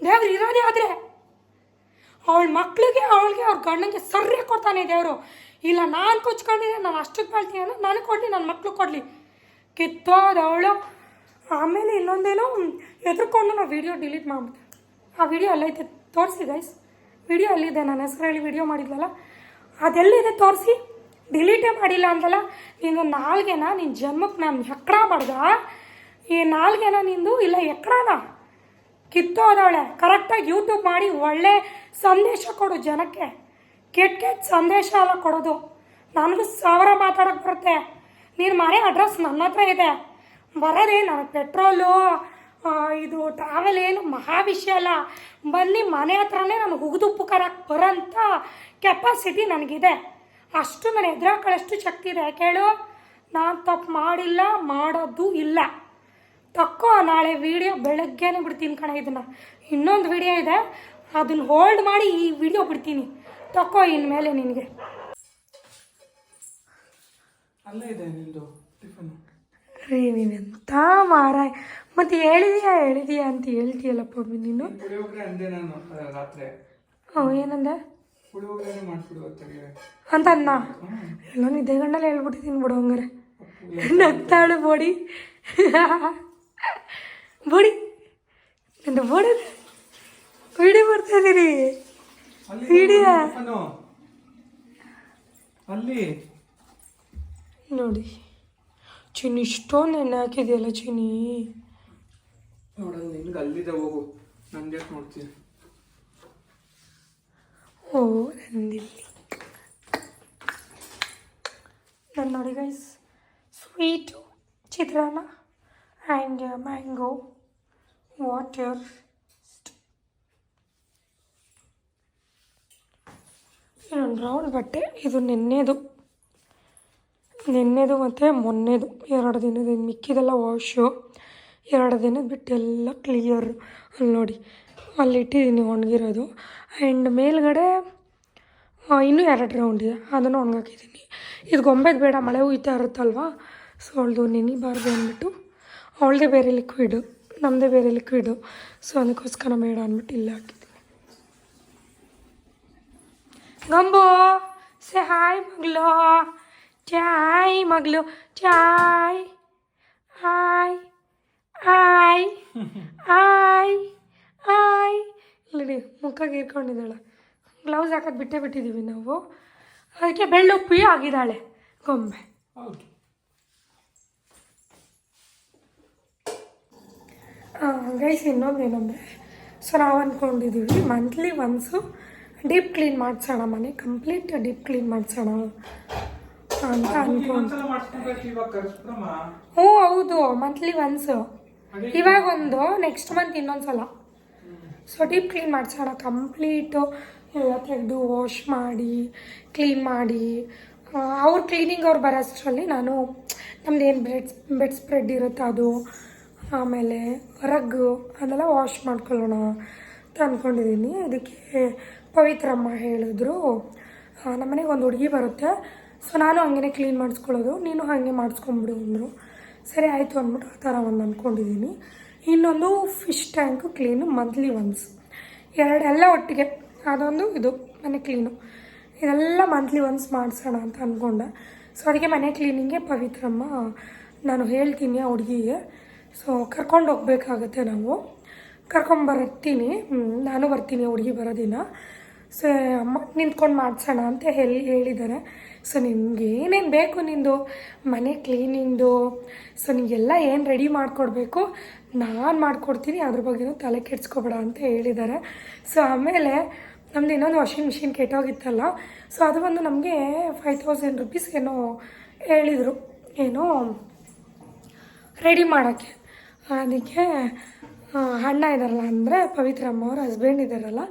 ದೇವ್ರು ಇರೋದೇ ಆದರೆ. ಅವಳ ಮಕ್ಳಿಗೆ, ಅವಳಿಗೆ, ಅವ್ರ ಗಂಡನಿಗೆ ಸರ್ಯಾಗಿ ಕೊಡ್ತಾನೆ ದೇವರು. ಇಲ್ಲ, ನಾನು ಕೊಚ್ಕೊಂಡಿದ್ದೆ ನಾನು ಅಷ್ಟಕ್ಕೆ ಮಾಡ್ತೀನಿ ಅಂದರೆ ನನಗೆ ಕೊಡಲಿ ನನ್ನ ಮಕ್ಳು ಕೊಡಲಿ. ಅವಳು ಆಮೇಲೆ ಇನ್ನೊಂದೇನೋ ಹೆದ್ರಕೊಂಡು ನಾವು ವಿಡಿಯೋ ಡಿಲೀಟ್ ಮಾಡ್ಬಿಡ್ತೀವಿ ಆ ವಿಡಿಯೋ ಅಲ್ಲೈತೆ ತೋರಿಸಿ ಗೈಸ್ ವಿಡಿಯೋ ಅಲ್ಲಿದೆ ನನ್ನ ಹೆಸರು ಹೇಳಿ ವಿಡಿಯೋ ಮಾಡಿದ್ವಲ್ಲ ಅದೆಲ್ಲಿದೆ ತೋರಿಸಿ? ಡಿಲೀಟೇ ಮಾಡಿಲ್ಲ ಅಂತಲ್ಲ ನೀನು ನಾಲ್ಗೆನ? ನಿನ್ನ ಜನ್ಮಕ್ಕೆ ನಾನು ಎಕ್ಕಡ ಮಾಡ್ದ? ಈ ನಾಲ್ಗೆನ ನಿಂದು? ಇಲ್ಲ ಎಕ್ಕಡನ ಕಿತ್ತೋದವಳೆ. ಕರೆಕ್ಟಾಗಿ ಯೂಟ್ಯೂಬ್ ಮಾಡಿ ಒಳ್ಳೆ ಸಂದೇಶ ಕೊಡು ಜನಕ್ಕೆ. ಕೆಟ್ಟ ಕೆಟ್ಟ ಸಂದೇಶ ಎಲ್ಲ ಕೊಡೋದು. ನನಗೂ ಸಾವಿರ ಮಾತಾಡೋಕೆ ಬರುತ್ತೆ. ನೀನು ಮನೆ ಅಡ್ರೆಸ್ ನನ್ನ ಹತ್ರ ಇದೆ. ಬರೋದೇ ನನಗೆ ಪೆಟ್ರೋಲು ಇದು ಟ್ರಾವೆಲ್ ಏನು ಮಹಾ ವಿಷಯ ಅಲ್ಲ. ಬನ್ನಿ, ಮನೆ ಹತ್ರನೇ ನಾನು ಹುಗಿದುಪ್ಪು ಕರಕ್ಕೆ ಬರೋಂಥ ಕೆಪಾಸಿಟಿ ನನಗಿದೆ. ಅಷ್ಟು ನಾನು ಎದುರಾಕಳಷ್ಟು ಶಕ್ತಿ ಇದೆ. ಕೇಳು, ನಾನು ತಪ್ಪು ಮಾಡಿಲ್ಲ, ಮಾಡೋದು ಇಲ್ಲ. ತಕ್ಕೋ ನಾಳೆ ವಿಡಿಯೋ ಬೆಳಗ್ಗೆನೇ ಬಿಡ್ತೀನಿ ಕಣ ಇದನ್ನು. ಇನ್ನೊಂದು ವಿಡಿಯೋ ಇದೆ. ಅದನ್ನ ಹೋಲ್ಡ್ ಮಾಡಿ ಈ ವಿಡಿಯೋ ಬಿಡ್ತೀನಿ. ತಕ್ಕೋ ಇನ್ಮೇಲೆ ನಿನಗೆ. ಅಲ್ಲೇ ಇದೆ ನಿಂದು ಟಿಫನ್ ರೀ ನೀನೆಂತ ಮಾರಾಯ. ಮತ್ತೆ ಹೇಳಿದೀಯಾ ಹೇಳಿದೀಯಾ ಅಂತ ಹೇಳ್ತೀಯಲ್ಲಪ್ಪ ನೀನು? ಪುಳಿಯೋಗರೆ ಅಂದೆ ನಾನು ರಾತ್ರಿ. ಹ್ಞೂ ಏನಂದೆ? ಪುಳಿಯೋಗರೆ ಮಾಡ್ಬಿಡು ತೆಗೆ ಅಂತ ಅನ್ನ ಎಲ್ಲ ಗಂಡಲ್ಲಿ ಹೇಳ್ಬಿಟ್ಟಿದ್ದೀನಿ ಬಿಡು ಹಂಗಾರೆ. ನಗ್ತಾಳು ಬೋಡಿ. ಬೋಡಿ. ನಂದು ಬೋಡಿ. ವಿಡಿಯೋ ಮಾಡ್ತಾ ಇದ್ದೀರಿ ವಿಡಿಯೋ? ಅಲ್ಲಿ. ನೋಡಿ. ಚಿನ್ನಿ ಇಷ್ಟೊಂದು ಎಣ್ಣೆ ಹಾಕಿದೆಯಲ್ಲ ಚಿನ್ನಿ? ನೋಡಲ್ಲ ನಿನ್ಗೆ ಅಲ್ಲಿದೆ ಹೋಗು. ನಂಗೆ ಯಾಕೆ ನೋಡ್ತೀನಿ. ಓ ನಂದಿಲ್ಲಿ. ನಾನು ನೋಡಿ guys sweet chitranna and mango water ಇನ್ನೊಂದು ರೌಂಡ್ ಬಟ್ಟೆ, ಇದು ನೆನ್ನೆದು. ನೆನ್ನೆದು ಮತ್ತು ಮೊನ್ನೆದು. ಎರಡು ದಿನದ ಮಿಕ್ಕಿದೆಲ್ಲ ವಾಶು ಎರಡು ದಿನದ ಬಿಟ್ಟು ಎಲ್ಲ ಕ್ಲಿಯರ್ ಅಲ್ಲಿ ನೋಡಿ, ಅಲ್ಲಿ ಇಟ್ಟಿದ್ದೀನಿ ಒಣಗಿರೋದು. ಆ್ಯಂಡ್ ಮೇಲ್ಗಡೆ ಇನ್ನೂ ಎರಡು ರೌಂಡ್ ಇದೆ. ಅದನ್ನು ಒಣಗಾಕಿದ್ದೀನಿ ಇದು ಗೊಂಬೆಗೆ ಬೇಡ, ಮಳೆ ಹುಯ್ತಾ ಇರುತ್ತಲ್ವ? ಸೊ ಅವಳದು ನೆನಿಬಾರ್ದು ಅಂದ್ಬಿಟ್ಟು, ಅವಳದೇ ಬೇರೆ ಲಿಕ್ವಿಡು ನಮ್ಮದೇ ಬೇರೆ ಲಿಕ್ವಿಡು ಸೊ ಅದಕ್ಕೋಸ್ಕರ ಬೇಡ ಅಂದ್ಬಿಟ್ಟು ಇಲ್ಲ ಹಾಕಿದ್ದೀನಿ ಗಂಬು ಸೆ ಹಾಯ್ ಮಗಳು ಚಾಯ್ ಮಗಳು ಚಾಯ್ ಹಾಯ್ ಹಾಯ್ ಹಾಯ್ ಹಾಯ್ ಇಲ್ಲಿ ಮುಖಕ್ಕೆ ಇರ್ಕೊಂಡಿದ್ದಾಳೆ ಗ್ಲೌಸ್ ಹಾಕೋದು ಬಿಟ್ಟೇ ಬಿಟ್ಟಿದ್ದೀವಿ ನಾವು. ಅದಕ್ಕೆ ಬೆಳ್ಳುಪ್ಪಿ ಆಗಿದ್ದಾಳೆ ಗೊಂಬೆ. ಗೈಸ್ ಇನ್ನೊಂದು ಏನಂದರೆ ಸೊ ನಾವು ಅಂದ್ಕೊಂಡಿದ್ದೀವಿ ಮಂತ್ಲಿ ಒನ್ಸು ಡೀಪ್ ಕ್ಲೀನ್ ಮಾಡಿಸೋಣ ಮನೆ ಕಂಪ್ಲೀಟ್ ಡೀಪ್ ಕ್ಲೀನ್ ಮಾಡಿಸೋಣ ಅಂತ ಅನ್ಕೊಂಡು ಇನ್ನೊಂದ್ಸಲ ಹ್ಞೂ ಹೌದು ಮಂತ್ಲಿ ಒನ್ಸು ಇವಾಗ ಒಂದು ನೆಕ್ಸ್ಟ್ ಮಂತ್ ಇನ್ನೊಂದು ಸಲ ಸೊ ಡೀಪ್ ಕ್ಲೀನ್ ಮಾಡಿಸೋಣ ಕಂಪ್ಲೀಟು ಎಲ್ಲ ತೆಗೆದು ವಾಶ್ ಮಾಡಿ ಕ್ಲೀನ್ ಮಾಡಿ. ಅವ್ರ ಕ್ಲೀನಿಂಗ್ ಅವ್ರು ಬರೋಷ್ಟರಲ್ಲಿ ನಾನು ನಮ್ದು ಏನು ಬೆಡ್ ಬೆಡ್ ಸ್ಪ್ರೆಡ್ ಇರುತ್ತೆ ಅದು ಆಮೇಲೆ ರಗ್ಗು ಅದೆಲ್ಲ ವಾಶ್ ಮಾಡ್ಕೊಳ್ಳೋಣ ಅಂತ ಅಂದ್ಕೊಂಡಿದ್ದೀನಿ ಅದಕ್ಕೆ ಪವಿತ್ರಮ್ಮ ಹೇಳಿದ್ರು ನಮ್ಮನೆಗೆ ಒಂದು ಹುಡುಗಿ ಬರುತ್ತೆ. ಸೊ, ನಾನು ಹಂಗೆ ಕ್ಲೀನ್ ಮಾಡಿಸ್ಕೊಳ್ಳೋದು. ನೀನು ಹಾಗೆ ಮಾಡಿಸ್ಕೊಂಬಿಡು ಅಂದರು. ಸರಿ, ಆಯಿತು ಅಂದ್ಬಿಟ್ಟು ಆ ಥರ ಒಂದು ಅಂದ್ಕೊಂಡಿದ್ದೀನಿ ಇನ್ನೊಂದು fish tank clean monthly once ಎರಡೆಲ್ಲ ಒಟ್ಟಿಗೆ. ಅದೊಂದು ಇದು, ಮನೆ ಕ್ಲೀನು ಇದೆಲ್ಲ ಮಂತ್ಲಿ ಒನ್ಸ್ ಮಾಡಿಸೋಣ ಅಂತ ಅಂದ್ಕೊಂಡೆ ಸೊ, ಅದಕ್ಕೆ ಮನೆ ಕ್ಲೀನಿಂಗೆ ಪವಿತ್ರಮ್ಮ, ನಾನು ಹೇಳ್ತೀನಿ ಆ ಹುಡುಗಿಗೆ. ಸೊ, ಕರ್ಕೊಂಡು ಹೋಗ್ಬೇಕಾಗತ್ತೆ ನಾವು. ಕರ್ಕೊಂಬರ್ತೀನಿ ಬರ್ತೀನಿ. ನಾನು ಬರ್ತೀನಿ ಹುಡುಗಿ ಬರೋದಿನ. ಸೊ, ಅಮ್ಮ, ನಿಂತ್ಕೊಂಡು ಮಾಡಿಸೋಣ ಅಂತ ಹೇಳಿ ಹೇಳಿದ್ದಾರೆ ಸೊ, ನಿಮ್ಗೆ ಏನೇನು ಬೇಕು ನಿಂದು? ಮನೆ ಕ್ಲೀನಿಂಗ್ದು ಸೊ ನಿಮಗೆಲ್ಲ ಏನು ರೆಡಿ ಮಾಡಿಕೊಡ್ಬೇಕು? ನಾನು ಮಾಡಿಕೊಡ್ತೀನಿ, ಅದ್ರ ಬಗ್ಗೆನೂ ತಲೆ ಕೆಡ್ಸ್ಕೊಬೇಡ ಅಂತ ಹೇಳಿದ್ದಾರೆ ಸೊ, ಆಮೇಲೆ ನಮ್ದು ಇನ್ನೊಂದು ವಾಷಿಂಗ್ ಮಿಷಿನ್ ಕೆಟ್ಟೋಗಿತ್ತಲ್ಲ, ಸೊ, ಅದು ಬಂದು ನಮಗೆ ಫೈವ್ ತೌಸಂಡ್ ರುಪೀಸ್ ಏನೋ ಹೇಳಿದರು. ಏನೋ ರೆಡಿ ಮಾಡೋಕ್ಕೆ. ಅದಕ್ಕೆ ಅಣ್ಣ ಇದ್ದಾರಲ್ಲ, ಅಂದರೆ ಪವಿತ್ರಮ್ಮ ಅವ್ರ ಹಸ್ಬೆಂಡ್ ಇದ್ದಾರಲ್ಲ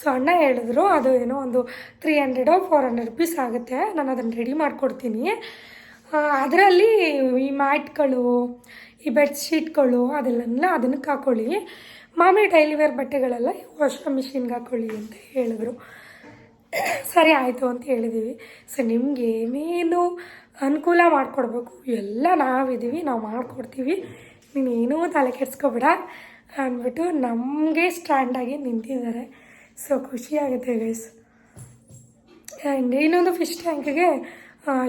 ಸೊ ಅಣ್ಣ ಹೇಳಿದ್ರು, ಅದು ಏನೋ ಒಂದು ತ್ರೀ ಹಂಡ್ರೆಡೋ ಫೋರ್ ಹಂಡ್ರೆಡ್ ರುಪೀಸ್ ಆಗುತ್ತೆ, ನಾನು ಅದನ್ನು ರೆಡಿ ಮಾಡಿಕೊಡ್ತೀನಿ. ಅದರಲ್ಲಿ ಈ ಮ್ಯಾಟ್ಗಳು, ಈ ಬೆಡ್ಶೀಟ್ಗಳು ಅದೆಲ್ಲ ಅದನ್ನಕ್ಕೆ ಹಾಕೊಳ್ಳಿ. ಮಾಮೂಲಿ ಡೈಲಿ ವೇರ್ ಬಟ್ಟೆಗಳೆಲ್ಲ ವಾಷಿಂಗ್ ಮಿಷಿನ್ಗೆ ಹಾಕೊಳ್ಳಿ ಅಂತ ಹೇಳಿದ್ರು. ಸರಿ ಆಯಿತು ಅಂತ ಹೇಳಿದ್ದೀವಿ ಸೊ ನಿಮ್ಗೆ ಏನೇನು ಅನುಕೂಲ ಮಾಡಿಕೊಡ್ಬೇಕು, ಎಲ್ಲ ನಾವಿದ್ದೀವಿ ನಾವು ಮಾಡಿಕೊಡ್ತೀವಿ. ನೀನೇನೂ ತಲೆ ಕೆಡ್ಸ್ಕೊಬೇಡ. ಅಂದ್ಬಿಟ್ಟು ನಮಗೆ ಸ್ಟ್ಯಾಂಡಾಗಿ ನಿಂತಿದ್ದಾರೆ. ಸೊ ಖುಷಿಯಾಗುತ್ತೆ ಗೈಸ್ ಆ್ಯಂಡ್ ಇನ್ನೊಂದು ಫಿಶ್ ಟ್ಯಾಂಕಿಗೆ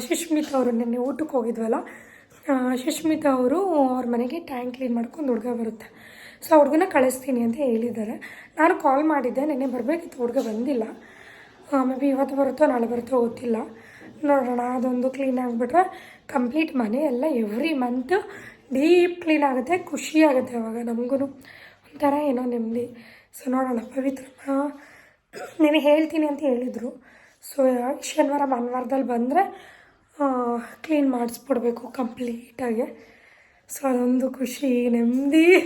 ಸುಷ್ಮಿತ್ ಅವರು ನಿನ್ನೆ ಊಟಕ್ಕೆ ಹೋಗಿದ್ವಲ್ಲ? ಸುಷ್ಮಿತ್ ಅವರು ಅವ್ರ ಮನೆಗೆ ಟ್ಯಾಂಕ್ ಕ್ಲೀನ್ ಮಾಡ್ಕೊಂಡು ಹುಡುಗ ಬರುತ್ತೆ. ಸೊ ಹುಡುಗನ ಕಳಿಸ್ತೀನಿ ಅಂತ ಹೇಳಿದ್ದಾರೆ. ನಾನು ಕಾಲ್ ಮಾಡಿದ್ದೆ, ನಿನ್ನೆ ಬರಬೇಕಿತ್ತು, ಹುಡುಗ ಬಂದಿಲ್ಲ. ಮೇ ಬಿ ಇವತ್ತು ಬರುತ್ತೋ, ನಾಳೆ ಬರುತ್ತೋ ಗೊತ್ತಿಲ್ಲ. ನೋಡೋಣ, ಅದೊಂದು ಕ್ಲೀನ್ ಆಗಿಬಿಟ್ರೆ ಕಂಪ್ಲೀಟ್ ಮನೆ ಎಲ್ಲ ಎವ್ರಿ ಮಂತ್ ಡೀಪ್ ಕ್ಲೀನ್ ಆಗುತ್ತೆ, ಖುಷಿ ಆಗುತ್ತೆ ಅವಾಗ ನಮಗೂ ಒಂಥರ ಏನೋ ನೆಮ್ಮದಿ. ಸೊ ನೋಡೋಣ ಪವಿತ್ರಮ್ಮ ನೀವು ಹೇಳ್ತೀನಿ ಅಂತ ಹೇಳಿದರು. ಸೊ, ಶನಿವಾರ, ಭಾನುವಾರದಲ್ಲಿ ಬಂದರೆ ಕ್ಲೀನ್ ಮಾಡಿಸ್ಬಿಡ್ಬೇಕು ಕಂಪ್ಲೀಟಾಗಿ. ಸೊ, ಅದೊಂದು ಖುಷಿ, ನೆಮ್ಮದಿ.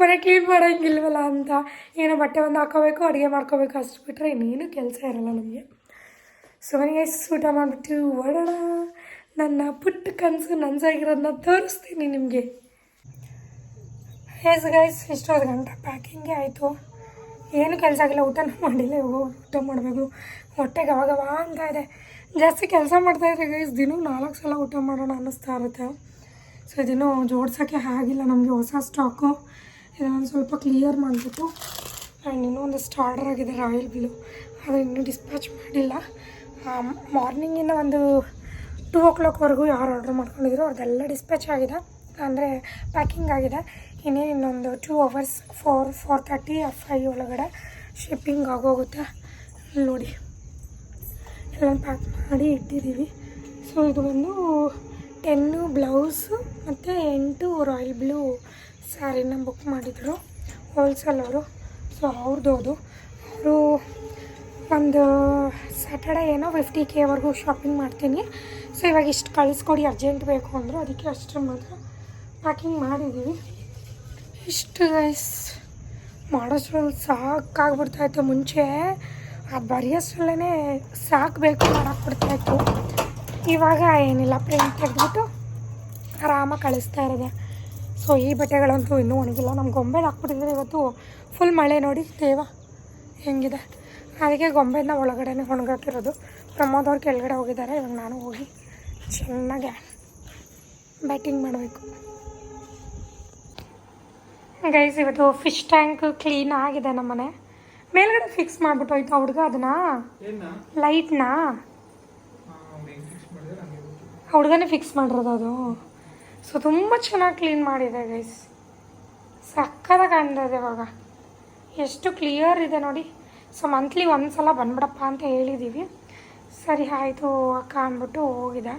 ಮನೆ ಕ್ಲೀನ್ ಮಾಡೋಂಗಿಲ್ವಲ್ಲ ಅಂತ. ಏನೋ ಬಟ್ಟೆ ಒಂದು ಹಾಕೋಬೇಕು, ಅಡುಗೆ ಮಾಡ್ಕೋಬೇಕು ಅಷ್ಟು ಬಿಟ್ಟರೆ ಇನ್ನೇನು ಕೆಲಸ ಇರಲ್ಲ ನಮಗೆ. ಸೊ ಮನೆಗೆ ಊಟ ಮಾಡಿಬಿಟ್ಟು ಓಡೋಣ. ನನ್ನ ಪುಟ್ಟ ಕನಸು ನನಸಾಗಿರೋದನ್ನ ತೋರಿಸ್ತೀನಿ ನಿಮಗೆ. ಎಸ್ ಗೈಸ್ ಇಷ್ಟೊಂದು ಗಂಟೆ ಪ್ಯಾಕಿಂಗೇ ಆಯಿತು. ಏನು ಕೆಲಸ ಆಗಿಲ್ಲ, ಊಟನೂ (laughs) ಮಾಡಿಲ್ಲ ಊಟ ಮಾಡಬೇಕು. ಹೊಟ್ಟೆಗೆ ಅವಾಗ ಅಂತ ಇದೆ. ಜಾಸ್ತಿ ಕೆಲಸ ಮಾಡ್ತಾಯಿದ್ರೆ ಗೈಸ್ ದಿನ ನಾಲ್ಕು ಸಲ ಊಟ ಮಾಡೋಣ ಅನ್ನಿಸ್ತಾ ಇರುತ್ತೆ. ಸೊ ಇದನ್ನು ಜೋಡ್ಸೋಕ್ಕೆ ಆಗಿಲ್ಲ ನಮಗೆ ಹೊಸ ಸ್ಟಾಕು ಇದನ್ನು ಸ್ವಲ್ಪ ಕ್ಲಿಯರ್ ಮಾಡಿಬಿಟ್ಟು ಆ್ಯಂಡ್ ಇನ್ನೂ ಒಂದಷ್ಟು ಆರ್ಡರ್ ಆಗಿದೆ ರಾಯಲ್ ಬಿಲ್ಲು ಅದು ಇನ್ನೂ ಡಿಸ್ಪ್ಯಾಚ್ ಮಾಡಿಲ್ಲ. ಮಾರ್ನಿಂಗಿಂದ ಒಂದು ಟೂ ಓ ಕ್ಲಾಕ್ವರೆಗೂ ಯಾರು ಆರ್ಡರ್ ಮಾಡ್ಕೊಂಡಿದ್ರು, ಅದೆಲ್ಲ ಡಿಸ್ಪ್ಯಾಚ್ ಆಗಿದೆ. ಅಂದರೆ ಪ್ಯಾಕಿಂಗ್ ಆಗಿದೆ. ಇನ್ನೇನು ಇನ್ನೊಂದು two hours four four thirty five ಒಳಗಡೆ ಶಿಪ್ಪಿಂಗ್ ಆಗೋಗುತ್ತೆ. ನೋಡಿ. ಎಲ್ಲ ಪ್ಯಾಕ್ ಮಾಡಿ ಇಟ್ಟಿದ್ದೀವಿ. ಸೊ ಇದು ಬಂದು ಟೆನ್ನು ಬ್ಲೌಸು ಮತ್ತು ಎಂಟು ರಾಯಲ್ ಬ್ಲೂ ಸ್ಯಾರಿನ ಬುಕ್ ಮಾಡಿದರು ಹೋಲ್ಸೇಲ್ ಅವರು. ಸೊ ಅವ್ರದ್ದು ಅವರು ಒಂದು ಸ್ಯಾಟರ್ಡೆ ಏನೋ ಫಿಫ್ಟಿ ಕೆವರೆಗೂ ಶಾಪಿಂಗ್ ಮಾಡ್ತೀನಿ. ಸೊ ಇವಾಗ ಇಷ್ಟು ಕಳಿಸ್ಕೊಡಿ ಅರ್ಜೆಂಟ್ ಬೇಕು ಅಂದರು. ಅದಕ್ಕೆ ಅಷ್ಟರ ಮಾತ್ರ ಪ್ಯಾಕಿಂಗ್ ಮಾಡಿದ್ದೀವಿ. ಇಷ್ಟು ಗೈಸ್ ಮಾಡೋಷ್ಟ್ರಲ್ಲಿ ಸಾಕಾಗ್ಬಿಡ್ತಾಯಿತ್ತು. ಮುಂಚೆ ಆ ಬರೆಯೋಷ್ಟ್ರಲ್ಲೇ ಸಾಕಬೇಕು ಮಾಡಾಕ್ಬಿಡ್ತಾಯಿತ್ತು. ಇವಾಗ ಏನಿಲ್ಲ ಪ್ರಿಂಟ್ ತೆಗೆದ್ಬಿಟ್ಟು ಆರಾಮಾಗಿ ಕಳಿಸ್ತಾ ಇರೋದೆ. ಸೊ ಈ ಬಟ್ಟೆಗಳಂತೂ ಇನ್ನೂ ಒಣಗಿಲ್ಲ. ನಮ್ಮ ಗೊಂಬೆಲಿ ಹಾಕ್ಬಿಟ್ಟಿದ್ರೆ ಇವತ್ತು. ಫುಲ್ ಮಳೆ ನೋಡಿ, ದೇವ ಹೆಂಗಿದೆ. ಅದಕ್ಕೆ ಗೊಂಬೆನ ಒಳಗಡೆನೆ ಒಣಗಾಕಿರೋದು. ಪ್ರಮೋದವ್ರು ಕೆಳಗಡೆ ಹೋಗಿದ್ದಾರೆ. ಇವಾಗ ನಾನು ಹೋಗಿ ಚೆನ್ನಾಗೆ ಬ್ಯಾಟಿಂಗ್ ಮಾಡಬೇಕು. ಗೈಸ್ ಇವತ್ತು ಫಿಶ್ ಟ್ಯಾಂಕ್ ಕ್ಲೀನ್ ಆಗಿದೆ ನಮ್ಮನೆ. ಮೇಲ್ಗಡೆ ಫಿಕ್ಸ್ ಮಾಡ್ಬಿಟ್ಟು ಹೋಯ್ತು ಹುಡುಗ ಅದನ್ನ? ಲೈಟ್ನ ಹುಡುಗನೇ ಫಿಕ್ಸ್ ಮಾಡಿರೋದು ಅದು. ಸೊ ತುಂಬ ಚೆನ್ನಾಗಿ ಕ್ಲೀನ್ ಮಾಡಿದೆ ಗೈಸ್. ಸಕ್ಕತ್ತಾಗಿ ಇದೆ ಇವಾಗ. ಎಷ್ಟು ಕ್ಲಿಯರ್ ಇದೆ ನೋಡಿ. ಸೊ ಮಂತ್ಲಿ ಒಂದು ಸಲ ಬಂದ್ಬಿಡಪ್ಪ ಅಂತ ಹೇಳಿದ್ದೀವಿ ಸರಿ ಆಯಿತು ಅಕ್ಕ ಅಂದ್ಬಿಟ್ಟು ಹೋಗಿದೆ.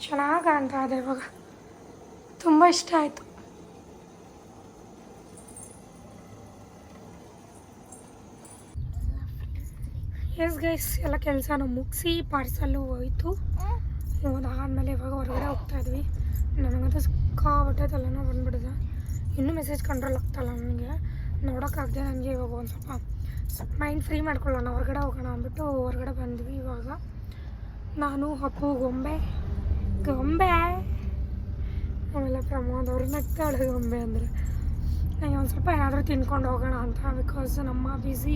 ಚೆನ್ನಾಗಿ ಕಾಣ್ತಾ ಇದೆ ಇವಾಗ. ತುಂಬ ಇಷ್ಟ ಆಯಿತು. ಎಸ್ ಗೈಸ್ ಎಲ್ಲ ಕೆಲಸನೂ ಮುಗಿಸಿ ಪಾರ್ಸಲ್ಲು ಹೋಯಿತು. ಅದಾದಮೇಲೆ ಇವಾಗ ಹೊರಗಡೆ ಹೋಗ್ತಾ ಇದ್ವಿ. ನನಗಂತೂ ಸಿಕ್ಕಾಬಟ್ಟೆ ತಲೆನೋ ಬಂದ್ಬಿಡಿದೆ ಇನ್ನೂ ಮೆಸೇಜ್ ಕಂಟ್ರೋಲ್ ಆಗ್ತಾಯಿಲ್ಲ ನನಗೆ. ನೋಡೋಕ್ಕಾಗದೆ ನನಗೆ ಇವಾಗ ಒಂದು ಸ್ವಲ್ಪ ಮೈಂಡ್ ಫ್ರೀ ಮಾಡ್ಕೊಳ್ಳೋಣ, ಹೊರಗಡೆ ಹೋಗೋಣ ಅಂದ್ಬಿಟ್ಟು ಹೊರಗಡೆ ಬಂದ್ವಿ ಇವಾಗ. ನಾನು, ಅಪ್ಪು, ಗೊಂಬೆ. ಗೊಂಬೆ? ಆಮೇಲೆ ಪ್ರಮೋದ್ ನಗ್ತಾಳೆ ಗೊಂಬೆ ಅಂದರೆ. ಒಂದು ಸ್ವಲ್ಪ ಏನಾದರೂ ತಿನ್ಕೊಂಡು ಹೋಗೋಣ ಅಂತ ಬಿಕಾಸ್ ನಮ್ಮ ಬ್ಯುಸಿ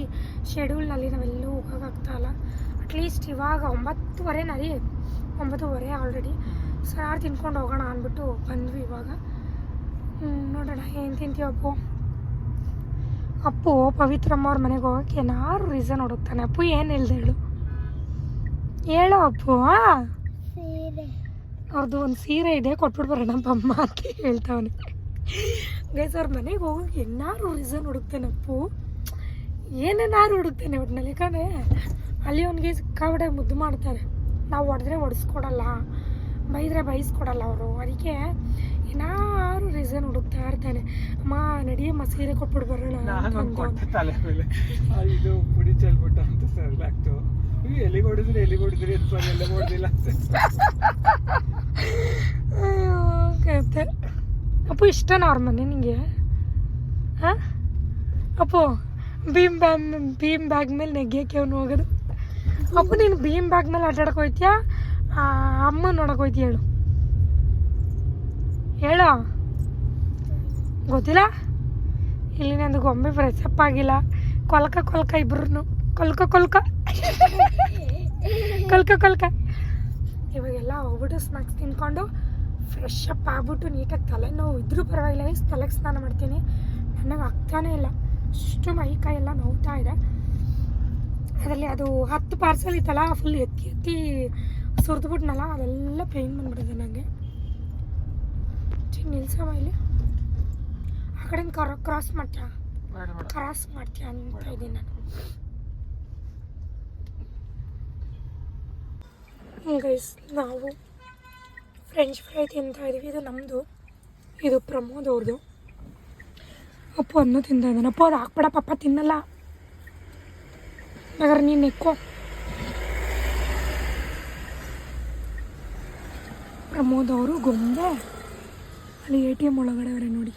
ಶೆಡ್ಯೂಲ್ನಲ್ಲಿ ನಾವೆಲ್ಲೂ ಹೋಗೋಕ್ಕಾಗ್ತಾಯಿಲ್ಲ ಅಟ್ಲೀಸ್ಟ್ ಇವಾಗ ಒಂಬತ್ತುವರೆ ನರಿ ಒಂಬತ್ತುವರೆ ಆಲ್ರೆಡಿ ಸೊ ಯಾರು ತಿನ್ಕೊಂಡು ಹೋಗೋಣ ಅಂದ್ಬಿಟ್ಟು ಬಂದ್ವಿ ಇವಾಗ. ನೋಡೋಣ ಏನು ತಿಂತೀವಿ ಅಪ್ಪು. ಅಪ್ಪು ಪವಿತ್ರಮ್ಮ ಅವ್ರ ಮನೆಗೆ ಹೋಗೋಕ್ಕೆ ಏನಾರು ರೀಸನ್ ಹುಡುಕ್ತಾನೆ. ಅಪ್ಪು ಏನು ಹೇಳ್ದೆ ಹೇಳು? ಹೇಳು ಅಪ್ಪು ಅವ್ರದ್ದು ಒಂದು ಸೀರೆ ಇದೆ ಕೊಟ್ಬಿಟ್ಟು ಬರೋಣ ಬಮ್ಮ ಅಂತ ಹೇಳ್ತಾವನೆ ಗೈಸ್ ಅವ್ರ ಮನೆಗೆ ಹೋಗೋಕೆ ಏನಾರು ರೀಸನ್ ಹುಡುಕ್ತಾನೆ ಅಪ್ಪು ಏನೇನಾರು ಹುಡುಕ್ತಾನೆ ಒಟ್ಟಿನಲ್ಲಿ ಯಾಕಂದರೆ ಅಲ್ಲಿ ಅವನಿಗೆ ಸಿಕ್ಕಾಬಿಡೆ ಮುದ್ದು ಮಾಡ್ತಾರೆ. ನಾವು ಹೊಡೆದ್ರೆ ಹೊಡೆಸ್ಕೊಡಲ್ಲ. ಬೈದ್ರೆ ಬೈಸ್ಕೊಡಲ್ಲ ಅವರು. ಅದಕ್ಕೆ ಏನಾರು ರೀಸನ್ ಹುಡುಕ್ತಾ ಇರ್ತಾನೆ. ಅಮ್ಮ ನಡಿಯ ಸೀರೆ ಕೊಟ್ಬಿಟ್ಟು ಬರೋಣ ಇದು ಪುಡಿ ಚೆಲ್ಬಿಟ್ಟು ಅಂತ ಎಲ್ಲಿಗೆ ಹೊಡಿದ್ರಿ ಎಲ್ಲಿಗೆ ಹೊಡಿದ್ರಿ ಅಂತ ಹೊಡೆದಿಲ್ಲ ಅಪ್ಪು ಇಷ್ಟನಾ ಅವ್ರ ಮನೆ ನಿಂಗೆ? ಹಾಂ? ಅಪ್ಪು, ಭೀಮ್ ಬ್ಯಾಗ್ ಭೀಮ್ ಬ್ಯಾಗ್ ಮೇಲೆ ನೆಗ್ಯಕ್ಕೆ ಅವನು ಹೋಗೋದು. ಅಪ್ಪು, ನೀನು ಭೀಮ್ ಬ್ಯಾಗ್ ಮೇಲೆ ಆಟಾಡಕ್ಕೆ ಹೋಯ್ತೀಯಾ? ಅಮ್ಮ ನೋಡಕ್ಕೆ ಹೋಯ್ತೀಯ ಹೇಳು. ಹೇಳು? ಗೊತ್ತಿಲ್ಲ? ಇಲ್ಲಿ ನಂದು ಗೊಂಬೆ ಫ್ರೆಶಪ್ ಆಗಿಲ್ಲ. ಕೊಲ್ಕ ಕೊಲ್ಕ ಇಬ್ರು ಕೊಲ್ಕ ಕೊಲ್ಕ. ಕೊಲ್ಕ ಕೊಲ್ಕ. ಇವಾಗೆಲ್ಲ ಹೋಗ್ಬಿಟ್ಟು ಸ್ನಾಕ್ಸ್ ತಿನ್ಕೊಂಡು ಫ್ರೆಶ್ ಅಪ್ ಆಗ್ಬಿಟ್ಟು ನೀಟಾಗಿ ತಲೆನೋವು ಇದ್ರೂ ಪರವಾಗಿಲ್ಲ guys, ತಲೆಗೆ ಸ್ನಾನ ಮಾಡ್ತೀನಿ? ನನಗೆ ಆಗ್ತಾನೇ ಇಲ್ಲ. ಅಷ್ಟು ಮೈ ಕೈ ಎಲ್ಲ ನೋವ್ತಾ ಇದೆ. ಅದರಲ್ಲಿ ಅದು ಹತ್ತು ಪಾರ್ಸಲ್ ಇತ್ತಲ್ಲ ಫುಲ್ ಎತ್ತಿ ಎತ್ತಿ ಸುರಿದ್ಬಿಟ್ನಲ್ಲ ಅದೆಲ್ಲ ಪೇಯ್ನ್ ಬಂದ್ಬಿಟ್ಟಿದೆ ನನಗೆ ನಿಲ್ಸಮ್ಮ ಇಲ್ಲಿ. ಆ ಕಡೆ ಕರ ಕ್ರಾಸ್ ಮಾಡ್ತೀಯ? ಕ್ರಾಸ್ ಮಾಡ್ತೀಯ ಅಂತ ಇದ್ದೀನಿ ನಾನು. ಗೈಸ್ ನಾವು ಫ್ರೆಂಚ್ ಫ್ರೈ ತಿಂತಾ ಇದೀವಿ. ಇದು ನಮ್ಮದು ಇದು ಪ್ರಮೋದ್ ಅವ್ರದ್ದು ಅಪ್ಪು ಅನ್ನು ತಿಂತಾ ಇದ್ದಾನೆ. ಅಪ್ಪು, ಅದು ಹಾಕ್ಬೇಡ ಪಪ್ಪ ತಿನ್ನಲ್ಲ. ಹಾಗಾದ್ರೆ ನೀನು ನೆಕ್ಕೋ. ಪ್ರಮೋದ್ ಅವರು ಗೊಂಬೆ. ಅಲ್ಲಿ ಎ ಟಿ ಎಂ ಒಳಗಡೆ ಅವರೇ ನೋಡಿ.